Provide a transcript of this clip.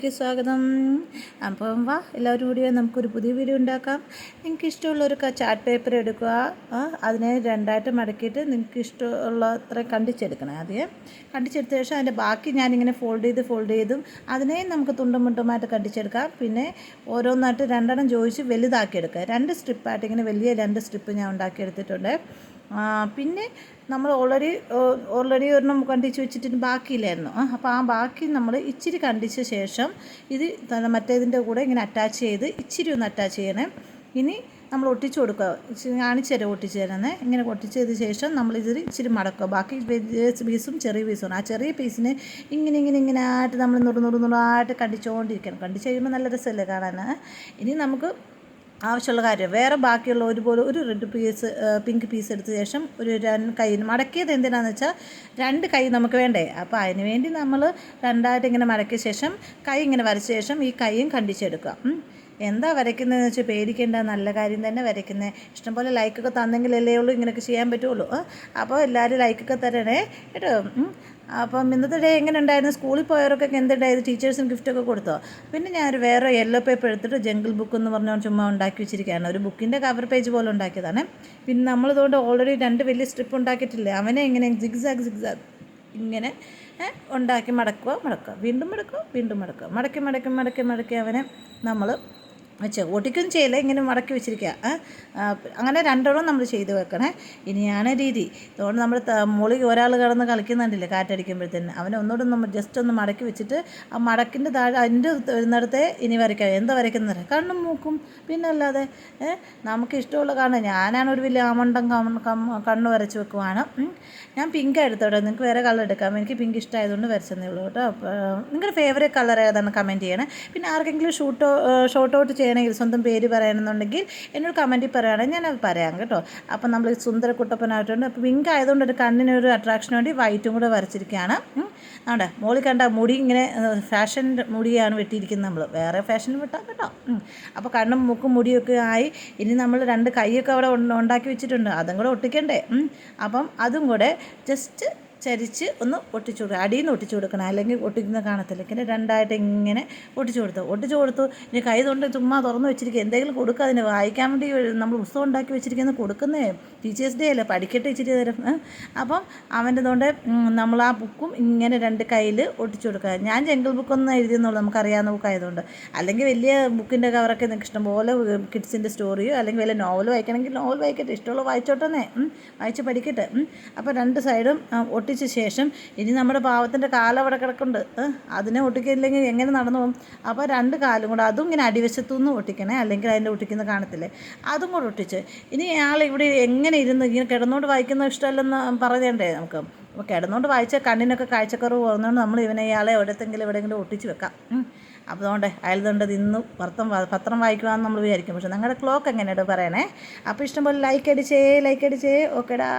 ചാനലിലേക്ക് സ്വാഗതം. അപ്പം വാ എല്ലാവരും കൂടി നമുക്കൊരു പുതിയ വീഡിയോ ഉണ്ടാക്കാം. നിങ്ങൾക്ക് ഇഷ്ടമുള്ള ഒരു ചാർട്ട് പേപ്പർ എടുക്കുക. അതിനെ രണ്ടായിട്ട് മടക്കിയിട്ട് നിങ്ങൾക്ക് ഇഷ്ടമുള്ള അത്ര കണ്ടിച്ചെടുക്കണം ആദ്യം. കണ്ടിച്ചെടുത്ത ശേഷം അതിന്റെ ബാക്കി ഞാനിങ്ങനെ ഫോൾഡ് ചെയ്ത് ഫോൾഡ് ചെയ്തും അതിനെയും നമുക്ക് തുണ്ടും മുണ്ടുമായിട്ട് കണ്ടിച്ചെടുക്കാം. പിന്നെ ഓരോന്നായിട്ട് രണ്ടെണ്ണം ചോദിച്ച് വലുതാക്കിയെടുക്കുക. രണ്ട് സ്ട്രിപ്പായിട്ട് ഇങ്ങനെ വലിയ രണ്ട് സ്ട്രിപ്പ് ഞാൻ ഉണ്ടാക്കിയെടുത്തിട്ടുണ്ട്. പിന്നെ നമ്മൾ ഓൾറെഡി ഓൾറെഡി ഒരെണ്ണം കണ്ടിച്ച് വെച്ചിട്ട് ബാക്കിയില്ലായിരുന്നു. അപ്പോൾ ആ ബാക്കി നമ്മൾ ഇച്ചിരി കണ്ടിച്ച ശേഷം ഇത് മറ്റേതിന്റെ കൂടെ ഇങ്ങനെ അറ്റാച്ച് ചെയ്ത് ഇച്ചിരി ഒന്ന് അറ്റാച്ച് ചെയ്യണേ. ഇനി നമ്മൾ ഒട്ടിച്ച് കൊടുക്കുക. കാണിച്ചു തരാം ഒട്ടിച്ച് തരുന്നത് ഇങ്ങനെ ഒട്ടിച്ചതിന് ശേഷം നമ്മൾ ഇതിൽ ഇച്ചിരി മടക്കുക. ബാക്കി പീസും ചെറിയ പീസും ആ ചെറിയ പീസിനെ ഇങ്ങനെ ഇങ്ങനെ ഇങ്ങനെ ആയിട്ട് നമ്മൾ നുറു നുറു നുറായിട്ട് കണ്ടിച്ചുകൊണ്ടിരിക്കണം കണ്ടിച്ച് കഴിയുമ്പോൾ നല്ല രസമല്ലേ കാണാൻ ഇനി നമുക്ക് ആവശ്യമുള്ള കാര്യം. വേറെ ബാക്കിയുള്ള ഒരുപോലെ ഒരു റെഡ് പീസ് പിങ്ക് പീസ് എടുത്ത ശേഷം ഒരു രണ്ട് കൈ മടക്കിയത് എന്തിനാന്ന് വെച്ചാൽ രണ്ട് കൈ നമുക്ക് വേണ്ടേ. അപ്പോൾ അതിന് വേണ്ടി നമ്മൾ രണ്ടായിട്ട് ഇങ്ങനെ മടക്കിയ ശേഷം കൈ ഇങ്ങനെ വരച്ച ശേഷം ഈ കൈയും കണ്ടിച്ചെടുക്കുക. എന്താ വരയ്ക്കുന്നതെന്ന് വെച്ചാൽ പേടിക്കേണ്ട നല്ല കാര്യം തന്നെ വരയ്ക്കുന്നത് ഇഷ്ടംപോലെ ലൈക്കൊക്കെ തന്നെങ്കിലല്ലേ ഉള്ളൂ ഇങ്ങനെയൊക്കെ ചെയ്യാൻ പറ്റുള്ളൂ. അപ്പോൾ എല്ലാവരും ലൈക്കൊക്കെ തരണേ. കേട്ടോ. അപ്പം ഇന്നത്തെ ഡേ എങ്ങനെ ഉണ്ടായിരുന്നു? സ്കൂളിൽ പോയവർക്കൊക്കെ എന്തുണ്ടായിരുന്നു ടീച്ചേഴ്സിന് ഗിഫ്റ്റൊക്കെ കൊടുത്തോ? പിന്നെ ഞാനൊരു വേറെ യെല്ലോ പേപ്പർ എടുത്തിട്ട് ജംഗിൾ ബുക്ക് എന്ന് പറഞ്ഞാൽ ചുമ്മാ ഉണ്ടാക്കി വെച്ചിരിക്കുകയാണ്. ഒരു ബുക്കിന്റെ കവർ പേജ് പോലെ ഉണ്ടാക്കിയതാണ്. പിന്നെ നമ്മളിതുകൊണ്ട് ഓൾറെഡി രണ്ട് വലിയ സ്ട്രിപ്പ് ഉണ്ടാക്കിയിട്ടില്ലേ? അവനെ ഇങ്ങനെ സിഗ്സാഗ് സിഗ്സാഗ് ഇങ്ങനെ ഉണ്ടാക്കി മടക്കുക മടക്കുക വീണ്ടും മടക്കുക വീണ്ടും മടക്കുക മടക്കി മടക്കി മടക്കി മടക്കി അവനെ നമ്മൾ വെച്ച് ഒടിക്കും ചെയ്യല ഇങ്ങനെ മടക്കി വെച്ചിരിക്കുക അങ്ങനെ രണ്ടെണ്ണം നമ്മൾ ചെയ്ത് വെക്കണേ. ഇനിയാണ് രീതി. അതുകൊണ്ട് നമ്മൾ മുകളിൽ ഒരാൾ കിടന്ന് കളിക്കുന്നുണ്ടല്ലേ കാറ്റടിക്കുമ്പോഴത്തേന്. അവനെ ഒന്നുകൂടെ നമ്മൾ ജസ്റ്റ് ഒന്ന് മടക്കി വെച്ചിട്ട് ആ മടക്കിന്റെ താഴെ അതിന്റെ വരുന്നിടത്തെ ഇനി വരയ്ക്കാം. എന്താ വരയ്ക്കുന്നത് കണ്ണും മൂക്കും. പിന്നെ അല്ലാതെ നമുക്ക് ഇഷ്ടമുള്ള കണ്ണ്. ഞാനാണ് ഒരു വലിയ ആമണ്ടം കണ്ണ് വരച്ച് വെക്കുവാണ്. ഞാൻ പിങ്ക് എടുത്തോട്ടെ നിങ്ങൾക്ക് വേറെ കളർ എടുക്കാം. എനിക്ക് പിങ്ക് ഇഷ്ടമായതുകൊണ്ട് വരച്ചെന്നേ ഉള്ളൂ കേട്ടോ. നിങ്ങളുടെ ഫേവറേറ്റ് കളർ ഏതാണ്? കമന്റ് ചെയ്യണേ. പിന്നെ ആർക്കെങ്കിലും ഷൂട്ടോ ഷോർട്ട് ഔട്ട് ചെയ്യണമെങ്കിൽ സ്വന്തം പേര് പറയണമെന്നുണ്ടെങ്കിൽ എന്നോട് കമന്റിൽ പറയുകയാണെങ്കിൽ ഞാനത് പറയാം കേട്ടോ. അപ്പം നമ്മൾ സുന്ദര കുട്ടപ്പനായിട്ടുണ്ട് അപ്പോൾ പിങ്ക് ആയതുകൊണ്ട് ഒരു കണ്ണിനൊരു അട്രാക്ഷന് വേണ്ടി വൈറ്റും കൂടെ വരച്ചിരിക്കുകയാണ്. അവിടെ മോളിൽ കണ്ട മുടി ഇങ്ങനെ ഫാഷൻ മുടിയാണ് വെട്ടിയിരിക്കുന്നത് നമ്മൾ വേറെ ഫാഷൻ വിട്ടാൽ കേട്ടോ. അപ്പോൾ കണ്ണും മൂക്കും മുടിയൊക്കെ ആയി ഇനി നമ്മൾ രണ്ട് കൈയൊക്കെ അവിടെ ഉണ്ട- ഉണ്ടാക്കി വെച്ചിട്ടുണ്ട്. അതും കൂടെ ഒട്ടിക്കണ്ടേ? അപ്പം അതും കൂടെ ജസ്റ്റ് ചരിച്ച് ഒന്ന് ഒട്ടിച്ചു കൊടുക്കുക. അടിയിൽ നിന്ന് ഒട്ടിച്ചു കൊടുക്കണം. അല്ലെങ്കിൽ ഒട്ടിക്കുന്ന കാണത്തില്ല. ഇങ്ങനെ രണ്ടായിട്ട് ഇങ്ങനെ ഒട്ടിച്ചു കൊടുത്തു. ഒട്ടിച്ചു കൊടുത്തു. ഇനി കൈ തൊണ്ട് ചുമ്മാ തുറന്ന് വെച്ചിരിക്കുക. എന്തെങ്കിലും കൊടുക്കുക. അതിന് വായിക്കാൻ വേണ്ടി നമ്മൾ പുസ്തകം ഉണ്ടാക്കി വെച്ചിരിക്കുന്നത് കൊടുക്കുന്നേ. ടീച്ചേഴ്സ് ഡേ അല്ലേ? പഠിക്കട്ടെ ഇച്ചിരി തരം അപ്പം അവന്റെ തൊണ്ട് നമ്മൾ ആ ബുക്കും ഇങ്ങനെ രണ്ട് കയ്യിൽ ഒട്ടിച്ചു കൊടുക്കുക. ഞാൻ ജംഗിൾ ബുക്കൊന്നും എഴുതിയെന്നുള്ളൂ നമുക്കറിയാവുന്ന ബുക്കായതുകൊണ്ട് അല്ലെങ്കിൽ വലിയ ബുക്കിന്റെ കവറൊക്കെ നിങ്ങൾക്ക് ഇഷ്ടംപോലെ കിഡ്സിന്റെ സ്റ്റോറിയോ അല്ലെങ്കിൽ വല്ല നോവൽ വായിക്കണമെങ്കിൽ നോവൽ വായിക്കട്ടെ. ഇഷ്ടമുള്ള വായിച്ചോട്ടെന്നേ. വായിച്ച് പഠിക്കട്ടെ. അപ്പോൾ രണ്ട് സൈഡും ആ, ഒട്ടിച്ച ശേഷം ഇനി നമ്മുടെ പാവത്തിന്റെ കാലവിടെ കിടക്കുന്നുണ്ട്. അതിനെ ഒട്ടിക്കില്ലെങ്കിൽ എങ്ങനെ നടന്നു പോകും? അപ്പോൾ രണ്ട് കാലും കൂടെ അതും ഇങ്ങനെ അടിവശത്തു നിന്ന് ഒട്ടിക്കണേ അല്ലെങ്കിൽ അതിന്റെ ഒട്ടിക്കുന്ന കാണത്തില്ലേ? അതും കൂടെ ഒട്ടിച്ച് ഇനി ആൾ ഇവിടെ എങ്ങനെ ഇരുന്ന് ഇങ്ങനെ കിടന്നുകൊണ്ട് വായിക്കുന്ന ഇഷ്ടമല്ലെന്ന് പറയേണ്ടേ നമുക്ക്? അപ്പോൾ കിടന്നുകൊണ്ട് വായിച്ച കണ്ണിനൊക്കെ കാഴ്ചക്കുറവ് പോകുന്നതുകൊണ്ട് നമ്മൾ ഇവനെ ഇയാളെ എവിടത്തെങ്കിലും എവിടെയെങ്കിലും ഒട്ടിച്ച് വെക്കാം. അപ്പോൾ അതുകൊണ്ട് അയൽതുണ്ടത് ഇന്ന് പത്രം പത്രം വായിക്കുവാന്ന് നമ്മൾ വിചാരിക്കും. പക്ഷേ നിങ്ങളുടെ ക്ലോക്ക് എങ്ങനെയാണ് പറയണേ? അപ്പോൾ ഇഷ്ടംപോലെ ലൈക്ക് അടിച്ചേ ലൈക്ക് അടിച്ചേ. ഓക്കെടാ.